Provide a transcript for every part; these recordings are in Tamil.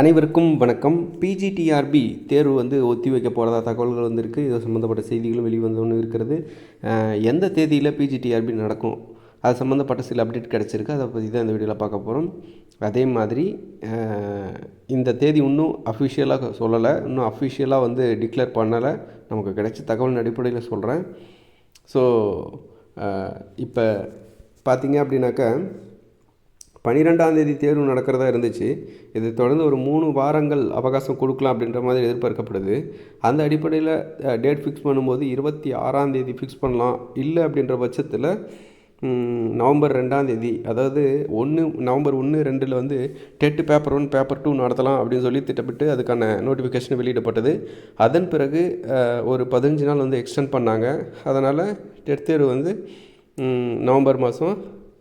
அனைவருக்கும் வணக்கம். பிஜிடிஆர்பி தேர்வு வந்து ஒத்தி வைக்க போகிறதா தகவல்கள் வந்திருக்கு. இது சம்மந்தப்பட்ட செய்திகளும் வெளிவந்தோன்னு இருக்கிறது. எந்த தேதியில் பிஜிடிஆர்பி நடக்கும்? அது சம்மந்தப்பட்ட சில அப்டேட் கிடச்சிருக்கு. அதை பற்றி தான் இந்த வீடியோவில் பார்க்க போகிறோம் அதே மாதிரி இந்த தேதி இன்னும் அஃபிஷியலாக சொல்லலை. இன்னும் அஃபிஷியலாக வந்து டிக்ளேர் பண்ணலை. நமக்கு கிடைச்ச தகவலின் அடிப்படையில் சொல்கிறேன் ஸோ இப்போ பார்த்தீங்க அப்படின்னாக்கா பன்னிரெண்டாம் தேதி தேர்வு நடக்கிறதா இருந்துச்சு. இது தொடர்ந்து ஒரு மூணு வாரங்கள் அவகாசம் கொடுக்கலாம் அப்படின்ற மாதிரி எதிர்பார்க்கப்படுது. அந்த அடிப்படையில் டேட் ஃபிக்ஸ் பண்ணும்போது இருபத்தி ஆறாம் தேதி ஃபிக்ஸ் பண்ணலாம். இல்லை அப்படின்ற பட்சத்தில் நவம்பர் ரெண்டாம் தேதி அதாவது ஒன்று நவம்பர் ஒன்று ரெண்டில் வந்து TET paper one paper two நடத்தலாம் அப்படின்னு சொல்லி திட்டமிட்டு அதுக்கான நோட்டிஃபிகேஷன் வெளியிடப்பட்டது. அதன் பிறகு ஒரு பதினஞ்சு நாள் வந்து எக்ஸ்டெண்ட் பண்ணாங்க. அதனால் டெட் தேர்வு வந்து நவம்பர் மாதம்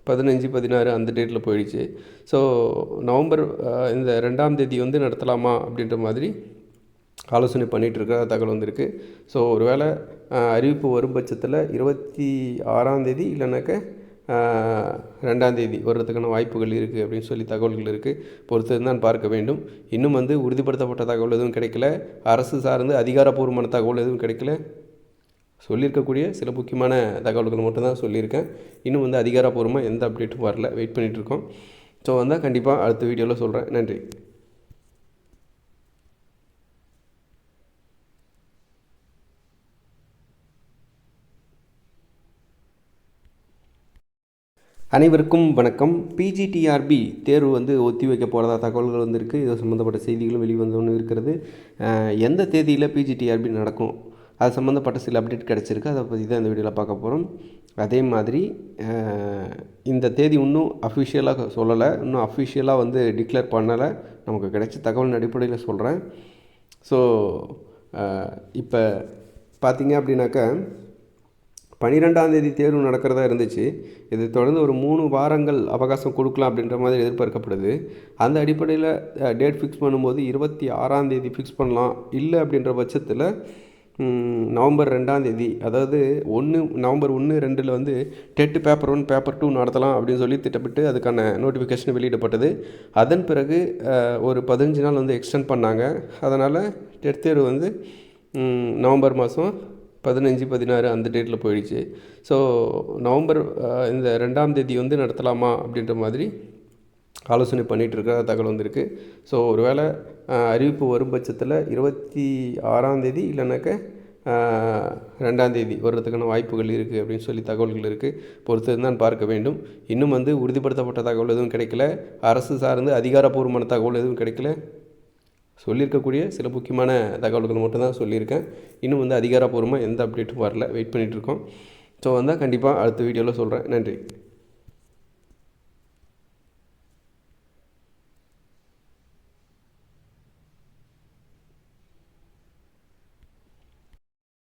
பதினஞ்சு பதினாறு அந்த டேட்டில் போயிடுச்சு. ஸோ நவம்பர் இந்த ரெண்டாம் தேதி வந்து நடத்தலாமா அப்படின்ற மாதிரி ஆலோசனை பண்ணிகிட்டு இருக்கிற தகவல் வந்திருக்கு. ஸோ ஒருவேளை அறிவிப்பு வரும் பட்சத்தில் இருபத்தி ஆறாம் தேதி இல்லைனாக்க ரெண்டாம் தேதி வர்றதுக்கான வாய்ப்புகள் இருக்குது அப்படின்னு சொல்லி தகவல்கள் இருக்குது பொறுத்து தான் பார்க்க வேண்டும். இன்னும் வந்து உறுதிப்படுத்தப்பட்ட தகவல் எதுவும் கிடைக்கல. அரசு சார்ந்து அதிகாரப்பூர்வமான தகவல் எதுவும் கிடைக்கல. சொல்லியிருக்கக்கூடிய சில முக்கியமான தகவல்கள் மட்டும்தான் சொல்லியிருக்கேன். இன்னும் வந்து அதிகாரப்பூர்வமாக எந்த அப்டேட்டும் வரல. வெயிட் பண்ணிகிட்டு இருக்கோம் ஸோ வந்தால் கண்டிப்பாக அடுத்த வீடியோவில் சொல்கிறேன் நன்றி. அனைவருக்கும் வணக்கம். பிஜிடிஆர்பி தேர்வு வந்து ஒத்தி வைக்க போகிறதா தகவல்கள் வந்திருக்கு. இது சம்மந்தப்பட்ட செய்திகளும் வெளிவந்தோன்னு இருக்கிறது எந்த தேதியில் பிஜிடிஆர்பி நடக்கும்? அது சம்மந்தப்பட்ட சில அப்டேட் கிடச்சிருக்கு. அதை பற்றி தான் இந்த வீடியோவில் பார்க்க போகிறோம் அதே மாதிரி இந்த தேதி இன்னும் அஃபிஷியலாக சொல்லலை. இன்னும் அஃபிஷியலாக வந்து டிக்ளேர் பண்ணலை. நமக்கு கிடைச்ச தகவலின் அடிப்படையில் சொல்கிறேன் ஸோ இப்போ பார்த்தீங்க அப்படின்னாக்கா பன்னிரெண்டாம் தேதி தேர்வு நடக்கிறதா இருந்துச்சு. இது தொடர்ந்து ஒரு மூணு வாரங்கள் அவகாசம் கொடுக்கலாம் அப்படின்ற மாதிரி எதிர்பார்க்கப்படுது. அந்த அடிப்படையில் டேட் ஃபிக்ஸ் பண்ணும்போது இருபத்தி ஆறாம் தேதி ஃபிக்ஸ் பண்ணலாம். இல்லை அப்படின்ற பட்சத்தில் நவம்பர் ரெண்டாம் தேதி அதாவது ஒன்று நவம்பர் ஒன்று ரெண்டில் வந்து TET paper one paper two நடத்தலாம் அப்படின்னு சொல்லி திட்டமிட்டு அதுக்கான நோட்டிஃபிகேஷன் வெளியிடப்பட்டது. அதன் பிறகு ஒரு பதினஞ்சு நாள் வந்து எக்ஸ்டெண்ட் பண்ணாங்க. அதனால் டெட் தேர்வு வந்து நவம்பர் மாதம் பதினஞ்சு பதினாறு அந்த டேட்டில் போயிடுச்சு. ஸோ நவம்பர் இந்த ரெண்டாம் தேதி வந்து நடத்தலாமா அப்படின்ற மாதிரி ஆலோசனை பண்ணிகிட்டு தகவல் வந்திருக்கு. ஸோ ஒருவேளை அறிவிப்பு வரும் பட்சத்தில் இருபத்தி ஆறாம்தேதி இல்லைனாக்க ரெண்டாந்தேதி வர்றதுக்கான வாய்ப்புகள் இருக்குது அப்படின்னு சொல்லி தகவல்கள் இருக்குது பொறுத்து தான் பார்க்க வேண்டும். இன்னும் வந்து உறுதிப்படுத்தப்பட்ட தகவல் எதுவும் கிடைக்கல. அரசு சார்ந்து அதிகாரப்பூர்வமான தகவல் எதுவும் கிடைக்கல. சொல்லியிருக்கக்கூடிய சில முக்கியமான தகவல்கள் மட்டும்தான் சொல்லியிருக்கேன். இன்னும் வந்து அதிகாரப்பூர்வமாக எந்த அப்டேட்டும் வரல. வெயிட் பண்ணிகிட்டு இருக்கோம் ஸோ வந்தால் கண்டிப்பாக அடுத்த வீடியோவில் சொல்கிறேன் நன்றி.